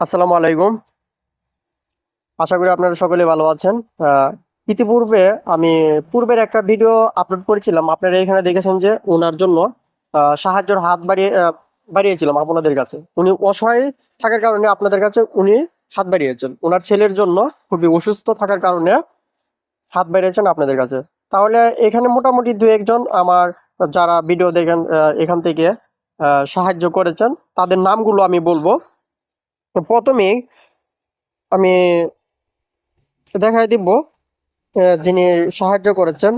আসসালামু আলাইকুম। আশা করি আপনারা সকলে ভালো আছেন। ইতিপূর্বে আমি পূর্বের একটা ভিডিও আপলোড করেছিলাম। আপনারা এখানে দেখেছেন যে ওনার জন্য সাহায্যের হাত বাড়িয়ে বাড়িয়েছিলাম আপনাদের কাছে। উনি অসহায় থাকার কারণে আপনাদের কাছে উনি হাত বাড়িয়েছেন। ওনার ছেলের জন্য খুবই অসুস্থ থাকার কারণে হাত বাড়িয়েছেন আপনাদের কাছে। তাহলে এখানে মোটামুটি দু একজন আমার যারা ভিডিও দেখেন এখান থেকে সাহায্য করেছেন, তাদের নামগুলো আমি বলব। তো প্রথমেই আমি দেখাই দিব যিনি সাহায্য করেছেন।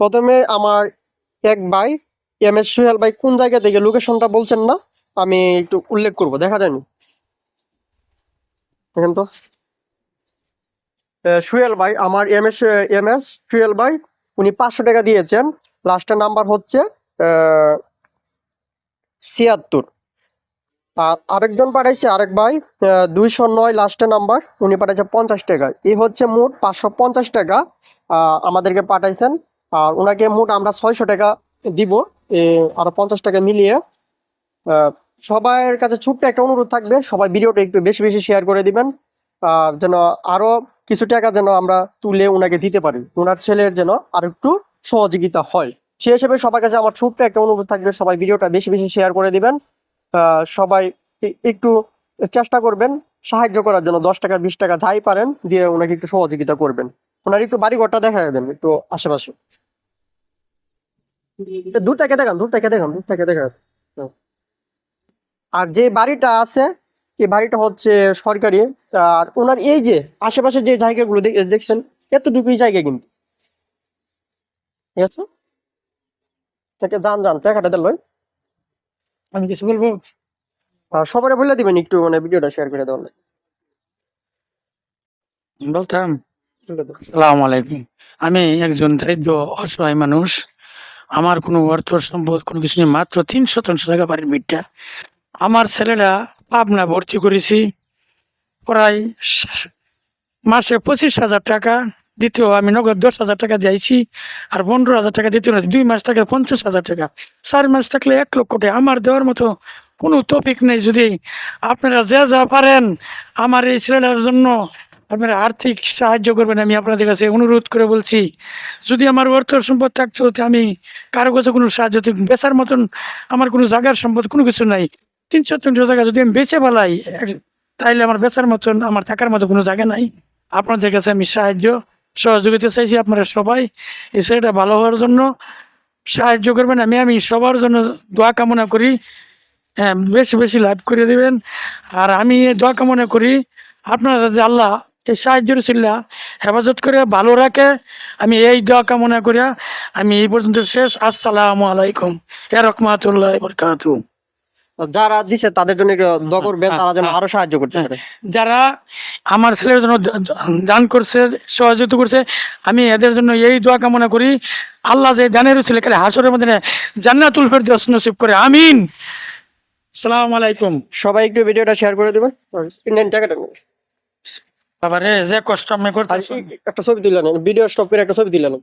প্রথমে আমার এক ভাই, এম এস সুহেল ভাই, কোন জায়গা থেকে লোকেশনটা বলছেন না? আমি একটু উল্লেখ করব, দেখা যায়নি। দেখেন তো। সুহেল ভাই, আমার M S M S Suhel ভাই, উনি পাঁচশো টাকা দিয়েছেন। লাস্টের নাম্বার হচ্ছে ছিয়াত্তর। আর আরেকজন পাঠাইছে আরেক ভাই দুইশো নয় লাস্টের নাম্বার উনি পাঠাইছে পঞ্চাশ টাকা। এ হচ্ছে মোট পাঁচশো পঞ্চাশ টাকা আমাদেরকে পাঠাইছেন। আর ওনাকে মোট আমরা ছয়শো টাকা দিব এ, আরও পঞ্চাশ টাকা মিলিয়ে। সবার কাছে ছোট্ট একটা অনুরোধ থাকবে সবাই ভিডিওটা একটু বেশি বেশি শেয়ার করে দিবেন। আর যেন আরও কিছু টাকা যেন আমরা তুলে ওনাকে দিতে পারি। ওনার ছেলের যেন আর একটু সহযোগিতা হয়। সে হিসেবে সবার কাছে আমার ছোট্ট একটা অনুরোধ থাকবে সবাই ভিডিওটা বেশি বেশি শেয়ার করে দিবেন। সবাই একটু চেষ্টা করবেন সাহায্য করার জন্য দশ টাকা বিশ টাকা যাই পারেন দিয়ে ওনাকে একটু সহযোগিতা করবেন। ওনার একটু বাড়ি ঘরটা দেখা দেন একটু আশেপাশে। দূর থেকে দেখান দূর থেকে দেখান দূর থেকে দেখান হুম। আর যে বাড়িটা আছে এই বাড়িটা হচ্ছে সরকারি আর ওনার এই যে আশেপাশে যে জায়গাগুলো দেখ- দেখছেন এতটুকুই জায়গা কিন্তু। ঠিক আছে? তাকে যান যান টাকাটা দিল আমি কিছু বলব? সবাই বলে দিবেন একটু মানে ভিডিওটা শেয়ার করে দেওয়ার বলতাম সালাম আলাইকুম। আমি একজন দারিদ্র অসহায় মানুষ। আমার কোনো অর্থ সম্পদ কোনো কিছু নেই মাত্র তিন শতাংশ টাকা বাড়ির মিটটা। আমার ছেলেরা পাবনা ভর্তি করেছি প্রায় মাসে পঁচিশ হাজার টাকা। দ্বিতীয়, আমি নগদ দশ হাজার টাকা দিয়েছি আর পনেরো হাজার টাকা দিতে না দুই মাস থাকলে পঞ্চাশ হাজার টাকা। চার মাস থাকলে এক লক্ষ টাকা। আমার দেওয়ার মতো কোনো টপিক নেই। যদি আপনারা যা যা পারেন আমার এই ছেলেটার জন্য আপনারা আর্থিক সাহায্য করবেন, আমি আপনাদের কাছে অনুরোধ করে বলছি। যদি আমার অর্থ সম্পদ থাকতো আমি কারও কাছে কোনো সাহায্য বেচার মতন আমার কোনো জায়গার সম্পদ কোনো কিছু নাই। তিনশো তিনশো জায়গা যদি আমি বেচে এক- তাইলে আমার বেচার মতন, আমার থাকার মতো কোনো জায়গা নাই। আপনাদের কাছে আমি সাহায্য সহযোগিতা চাইছি আপনারা সবাই। এই ছেলেটা ভালো হওয়ার জন্য সাহায্য করবেন। আমি আমি সবার জন্য দোয়া কামনা করি। হ্যাঁ বেশি বেশি লাভ করে দিবেন। আর আমি দোয়া কামনা করি, আপনারা যাতে আল্লাহ এই সাহায্যের ছিলা হেফাজত করে, ভালো রাখে। আমি এই দোয়া কামনা করিয়া আমি এই পর্যন্ত শেষ। আসসালামু আলাইকুম। এ রহমাতুল্লাহ বরকাতু যারা দিছে তাদের জন্য দোয়া করবেন তারা যেন হ্যাঁ। আরও সাহায্য করতে পারে। যারা আমার ছেলের জন্য দান করছে সহযোগিতা করছে আমি এদের জন্য এই দোয়া কামনা করি। আল্লাহ যে দানের ছেলে কালে হাসরের মধ্যে জান্নাতুল ফেরদৌস নসিব করে। আমিন। সালাম আলাইকুম। সবাই একটু ভিডিওটা শেয়ার করে দিবেন। নেন টাকাটা। বাবারে যে কষ্ট আমি করতে একটা ছবি নেন ভিডিও স্টপ করে একটা ছবি নেন।